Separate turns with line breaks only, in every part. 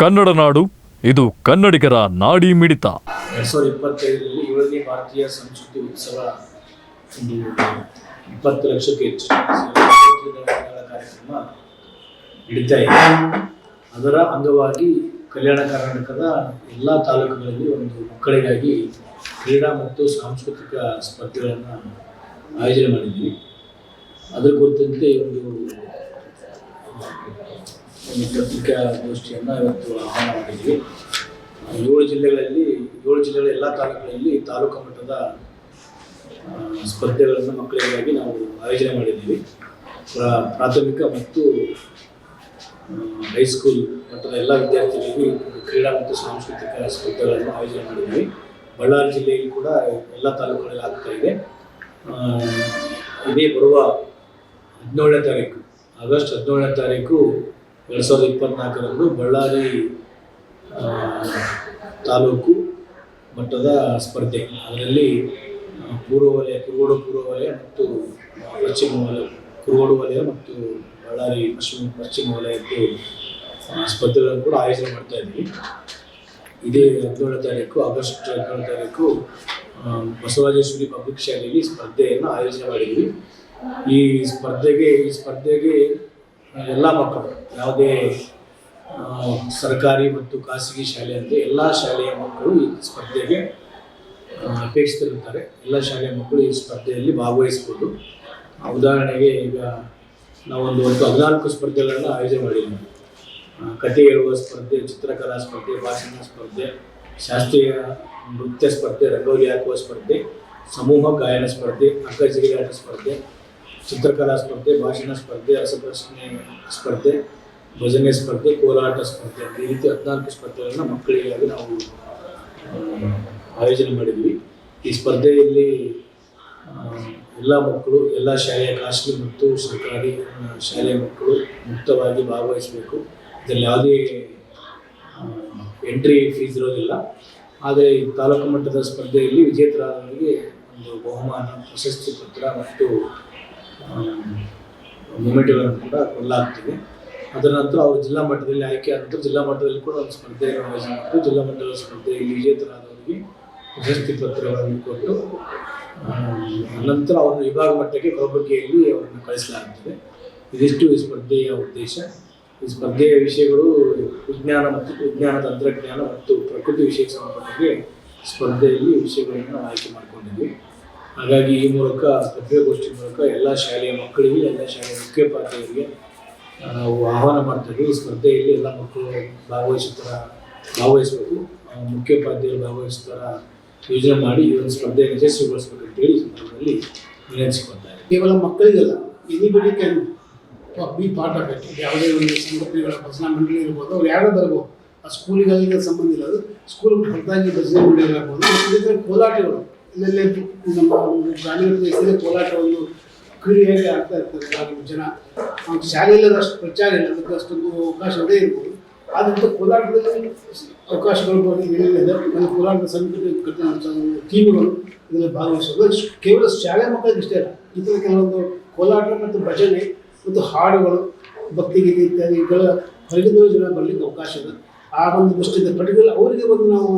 ಕನ್ನಡ ನಾಡು, ಇದು ಕನ್ನಡಿಗರ ನಾಡಿ ಮಿಡಿತ.
ಎರಡ್ ಸಾವಿರದ ಇಪ್ಪತ್ತೈದರಲ್ಲಿ ಏಳನೇ ಭಾರತೀಯ ಸಂಸ್ಕೃತಿ ಉತ್ಸವ ಒಂದು ಇಪ್ಪತ್ತು ಲಕ್ಷಕ್ಕೆ ಹೆಚ್ಚು ಕಾರ್ಯಕ್ರಮ ನಡೀತಾ ಇದೆ. ಅದರ ಅಂಗವಾಗಿ ಕಲ್ಯಾಣ ಕರ್ನಾಟಕದ ಎಲ್ಲ ತಾಲೂಕುಗಳಲ್ಲಿ ಒಂದು ಮಕ್ಕಳಿಗಾಗಿ ಕ್ರೀಡಾ ಮತ್ತು ಸಾಂಸ್ಕೃತಿಕ ಸ್ಪರ್ಧೆಗಳನ್ನು ಆಯೋಜನೆ ಮಾಡಿದ್ವಿ ಅದರ ಕುರಿತಂತೆ ಒಂದು ಒಂದು ಪತ್ರಿಕಾಗೋಷ್ಠಿಯನ್ನು ಇವತ್ತು ಆಹ್ವಾನ ಮಾಡಿದ್ವಿ. ಏಳು ಜಿಲ್ಲೆಗಳಲ್ಲಿ, ಏಳು ಜಿಲ್ಲೆಗಳ ಎಲ್ಲ ತಾಲೂಕುಗಳಲ್ಲಿ ತಾಲೂಕು ಮಟ್ಟದ ಸ್ಪರ್ಧೆಗಳನ್ನು ಮಕ್ಕಳಿಗಾಗಿ ನಾವು ಆಯೋಜನೆ ಮಾಡಿದ್ದೀವಿ. ಪ್ರ- ಪ್ರಾಥಮಿಕ ಮತ್ತು ಹೈಸ್ಕೂಲ್ ಮಟ್ಟದ ಎಲ್ಲ ವಿದ್ಯಾರ್ಥಿಗಳಿಗೆ ಕ್ರೀಡಾ ಮತ್ತು ಸಾಂಸ್ಕೃತಿಕ ಸ್ಪರ್ಧೆಗಳನ್ನು ಆಯೋಜನೆ ಮಾಡಿದ್ದೀವಿ. ಬಳ್ಳಾರಿ ಜಿಲ್ಲೆಯಲ್ಲಿ ಕೂಡ ಎಲ್ಲ ತಾಲೂಕುಗಳಲ್ಲಿ ಆಗ್ತಾ ಇದೆ. ಇದೇ ಬರುವ ಹದಿನೇಳನೇ ತಾರೀಕು, ಆಗಸ್ಟ್ ಹದಿನೇಳನೇ ತಾರೀಕು ಎರಡು ಸಾವಿರದ ಇಪ್ಪತ್ನಾಲ್ಕರಂದು ಬಳ್ಳಾರಿ ತಾಲೂಕು ಮಟ್ಟದ ಸ್ಪರ್ಧೆ. ಅದರಲ್ಲಿ ಪೂರ್ವ ವಲಯ, ಕುರುಗೋಡು ಪೂರ್ವ ವಲಯ ಮತ್ತು ಪಶ್ಚಿಮ ವಲಯ, ಕುರುಗೋಡು ವಲಯ ಮತ್ತು ಬಳ್ಳಾರಿ ಪಶ್ಚಿಮ ಪಶ್ಚಿಮ ವಲಯದ್ದು ಸ್ಪರ್ಧೆಗಳನ್ನು ಕೂಡ ಆಯೋಜನೆ ಮಾಡ್ತಾ ಇದ್ವಿ. ಇದೇ ಹದಿನೇಳು ತಾರೀಕು, ಆಗಸ್ಟ್ ಹದಿನೇಳು ತಾರೀಕು ಬಸವರಾಜೇಶ್ವರಿ ಪಬ್ಲಿಕ್ ಶಾಲೆಯಲ್ಲಿ ಸ್ಪರ್ಧೆಯನ್ನು ಆಯೋಜನೆ ಮಾಡಿದ್ವಿ. ಈ ಸ್ಪರ್ಧೆಗೆ ಈ ಸ್ಪರ್ಧೆಗೆ ಎಲ್ಲ ಮಕ್ಕಳು ಯಾವುದೇ ಸರ್ಕಾರಿ ಮತ್ತು ಖಾಸಗಿ ಶಾಲೆ ಅಂದರೆ ಎಲ್ಲ ಶಾಲೆಯ ಮಕ್ಕಳು ಈ ಸ್ಪರ್ಧೆಗೆ ಅಪೇಕ್ಷಿಸ್ತಿರುತ್ತಾರೆ ಎಲ್ಲ ಶಾಲೆಯ ಮಕ್ಕಳು ಈ ಸ್ಪರ್ಧೆಯಲ್ಲಿ ಭಾಗವಹಿಸ್ಬೋದು. ಉದಾಹರಣೆಗೆ ಈಗ ನಾವೊಂದು ಒಂದು ಹದಿನಾಲ್ಕು ಸ್ಪರ್ಧೆಗಳನ್ನು ಆಯೋಜನೆ ಮಾಡಿದ್ದೀವಿ. ಕತೆ ಹೇಳುವ ಸ್ಪರ್ಧೆ, ಚಿತ್ರಕಲಾ ಸ್ಪರ್ಧೆ, ಭಾಷಣ ಸ್ಪರ್ಧೆ, ಶಾಸ್ತ್ರೀಯ ನೃತ್ಯ ಸ್ಪರ್ಧೆ, ರಂಗೋಲಿ ಹಾಕುವ ಸ್ಪರ್ಧೆ, ಸಮೂಹ ಗಾಯನ ಸ್ಪರ್ಧೆ ಅಂಕಜಿಗಿದಾಟ ಸ್ಪರ್ಧೆ ಚಿತ್ರಕಲಾ ಸ್ಪರ್ಧೆ, ಭಾಷಣ ಸ್ಪರ್ಧೆ, ರಸಪ್ರಶ್ನೆ ಸ್ಪರ್ಧೆ, ಭಜನೆ ಸ್ಪರ್ಧೆ, ಕೋಲಾಟ ಸ್ಪರ್ಧೆ ಈ ರೀತಿ ಹದಿನಾಲ್ಕು ಸ್ಪರ್ಧೆಗಳನ್ನು ಮಕ್ಕಳಿಗಾಗಿ ನಾವು ಆಯೋಜನೆ ಮಾಡಿದ್ವಿ. ಈ ಸ್ಪರ್ಧೆಯಲ್ಲಿ ಎಲ್ಲ ಮಕ್ಕಳು, ಎಲ್ಲ ಶಾಲೆಯ ಖಾಸಗಿ ಮತ್ತು ಸರ್ಕಾರಿ ಶಾಲೆಯ ಮಕ್ಕಳು ಮುಕ್ತವಾಗಿ ಭಾಗವಹಿಸಬೇಕು. ಇದರಲ್ಲಿ ಯಾವುದೇ ಎಂಟ್ರಿ ಫೀಸ್ ಇರೋದಿಲ್ಲ. ಆದರೆ ಈ ತಾಲೂಕು ಮಟ್ಟದ ಸ್ಪರ್ಧೆಯಲ್ಲಿ ವಿಜೇತರಾದವರಿಗೆ ಒಂದು ಬಹುಮಾನ, ಪ್ರಶಸ್ತಿ ಪತ್ರ ಮತ್ತು ಮೂಮೆಂಟ್ಗಳನ್ನು ಕೂಡ ಕೊಲ್ಲಾಗ್ತೀವಿ ಅದರ ನಂತರ ಅವರು ಜಿಲ್ಲಾ ಮಟ್ಟದಲ್ಲಿ ಆಯ್ಕೆ ಆದ ಜಿಲ್ಲಾ ಮಟ್ಟದಲ್ಲಿ ಕೂಡ ಒಂದು ಸ್ಪರ್ಧೆಯನ್ನು ಆಯೋಜನೆ ಜಿಲ್ಲಾ ಮಟ್ಟದ ಸ್ಪರ್ಧೆಯಲ್ಲಿ ವಿಜೇತರಾದವರಿಗೆ ಪ್ರಶಸ್ತಿ ಪತ್ರಗಳನ್ನು ಕೊಟ್ಟು ನಂತರ ಅವರನ್ನು ವಿಭಾಗ ಮಟ್ಟಕ್ಕೆ ಕಲಬುರಗಿಯಲ್ಲಿ ಅವರನ್ನು ಕಳಿಸಲಾಗುತ್ತದೆ ಇದಿಷ್ಟು ಈ ಸ್ಪರ್ಧೆಯ ಉದ್ದೇಶ. ಈ ಸ್ಪರ್ಧೆಯ ವಿಷಯಗಳು ವಿಜ್ಞಾನ ಮತ್ತು ವಿಜ್ಞಾನ ತಂತ್ರಜ್ಞಾನ ಮತ್ತು ಪ್ರಕೃತಿ ವಿಷಯಕ್ಕೆ ಸಂಬಂಧಕ್ಕೆ ಸ್ಪರ್ಧೆಯಲ್ಲಿ ವಿಷಯಗಳನ್ನು ಆಯ್ಕೆ ಮಾಡಿಕೊಂಡಿದ್ವಿ. ಹಾಗಾಗಿ ಈ ಮೂಲಕ ಪತ್ರಿಕಾಗೋಷ್ಠಿ ಮೂಲಕ ಎಲ್ಲ ಶಾಲೆಯ ಮಕ್ಕಳಿಗೆ, ಎಲ್ಲ ಶಾಲೆಯ ಮುಖ್ಯೋಪಾಧ್ಯಾಯರಿಗೆ ನಾವು ಆಹ್ವಾನ ಮಾಡ್ತೀವಿ ಈ ಸ್ಪರ್ಧೆಯಲ್ಲಿ ಎಲ್ಲ ಮಕ್ಕಳು ಭಾಗವಹಿಸೋ ಥರ ಭಾಗವಹಿಸಬೇಕು. ಭಾಗವಹಿಸ್ತಾರ ಮುಖ್ಯೋಪಾಧ್ಯಾಯರು ಭಾಗವಹಿಸೋ ಯೋಜನೆ ಮಾಡಿ ಈ ಒಂದು ಸ್ಪರ್ಧೆಯನ್ನು ಯಶಸ್ವಿಗೊಳಿಸ್ಬೇಕಂತೇಳಿ ಸಂದರ್ಭದಲ್ಲಿ ವಿನಂತಿಸಿಕೊಳ್ತಾರೆ
ಕೇವಲ ಮಕ್ಕಳಿಗೆಲ್ಲ anybody can be part of it ಯಾವುದೇ ಒಂದು ಸಂಘಟನೆಗಳ ಭಜನಾ ಮಂಡಳಿ ಇರ್ಬೋದು, ಅವ್ರು ಯಾರೋ ಬರ್ಬೋದು. ಆ ಸ್ಕೂಲಿಗಳಿಗೆ ಸಂಬಂಧ ಇಲ್ಲ. ಅದು ಸ್ಕೂಲ್ ಹೊರತಾಗಿ ಭಜನೆ ಮಂಡಳಿಗಳಾಗ್ಬೋದು ಕೋಲಾಟಗಳು ಇಲ್ಲಲ್ಲೇ ನಮ್ಮ ಒಂದು ಗ್ರಾಮೀಣ ಪ್ರದೇಶದಲ್ಲಿ ಕೋಲಾಟವನ್ನು ಕ್ರಿಯೆಯಾಗಿ ಆಗ್ತಾ ಇರ್ತದೆ ಕೆಲವು ಜನ. ಶಾಲೆಯಲ್ಲಿ ಅಷ್ಟು ಪ್ರಚಾರ ಇಲ್ಲ ಅದಕ್ಕೆ ಅಷ್ಟೊಂದು ಅವಕಾಶಗಳೇ ಇರ್ಬೋದು. ಆದ್ದರಿಂದ ಕೋಲಾಟದಲ್ಲಿ ಅವಕಾಶಗಳು ಏನಿದೆ ಮತ್ತು ಕೋಲಾಟದ ಸಂಘಟನೆ ಟೀಮ್ಗಳು ಇದರಲ್ಲಿ ಭಾಗವಹಿಸೋದು. ಕೇವಲ ಶಾಲೆ ಮಕ್ಕಳಿಗೆ ಇಷ್ಟೇ ಇಲ್ಲ ಇತರ ಕೆಲವೊಂದು ಕೋಲಾಟ ಮತ್ತು ಭಜನೆ ಮತ್ತು ಹಾಡುಗಳು ಭಕ್ತಿಗೀತೆ ಇತ್ಯಾದಿಗಳ ಹೊರಗಿನ ಜನ ಬರಲಿಕ್ಕೆ ಅವಕಾಶ ಇದೆ. ಆ ಒಂದು ದೃಷ್ಟಿಯಿಂದ ಪಡೆದಿಲ್ಲ. ಅವರಿಗೆ ಒಂದು ನಾವು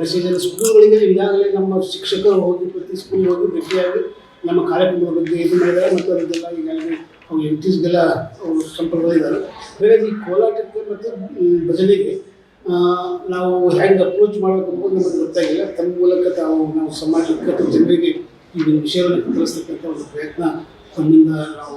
ಮೆಸೇಜನ್ನು ಸ್ಕೂಲ್ಗಳಿಗೆ ಈಗಾಗಲೇ ನಮ್ಮ ಶಿಕ್ಷಕರು ಹೋಗಿ, ಪ್ರತಿ ಸ್ಕೂಲ್ ಹೋಗಿ ಭೇಟಿಯಾಗಿ ನಮ್ಮ ಕಾರ್ಯಕ್ರಮದ ಬಗ್ಗೆ ಇದು ಮಾಡಿದ್ದಾರೆ. ಮತ್ತು ಅದಕ್ಕೆಲ್ಲ ಈಗಾಗಲೇ ಅವ್ರು ಎಂ ಟಿಸ್ಗೆಲ್ಲ ಅವರು ಸಂಪರ್ಕದಲ್ಲಿದ್ದಾರೆ ಹಾಗಾಗಿ ಈ ಕೋಲಾಟಕ್ಕೆ ಮತ್ತು ಭಜನೆಗೆ ನಾವು ಹೆಂಗೆ ಅಪ್ರೋಚ್ ಮಾಡಬೇಕು ಅನ್ನೋದು ನಮಗೆ ಗೊತ್ತಾಗಿಲ್ಲ. ತಮ್ಮ ಮೂಲಕ ತಾವು ನಾವು ಸಮಾಜಕ್ಕೆ ಜನರಿಗೆ ಈ ಒಂದು ವಿಷಯವನ್ನು ತಿಳಿಸ್ತಕ್ಕಂಥ ಒಂದು ಪ್ರಯತ್ನ ತಮ್ಮಿಂದ ನಾವು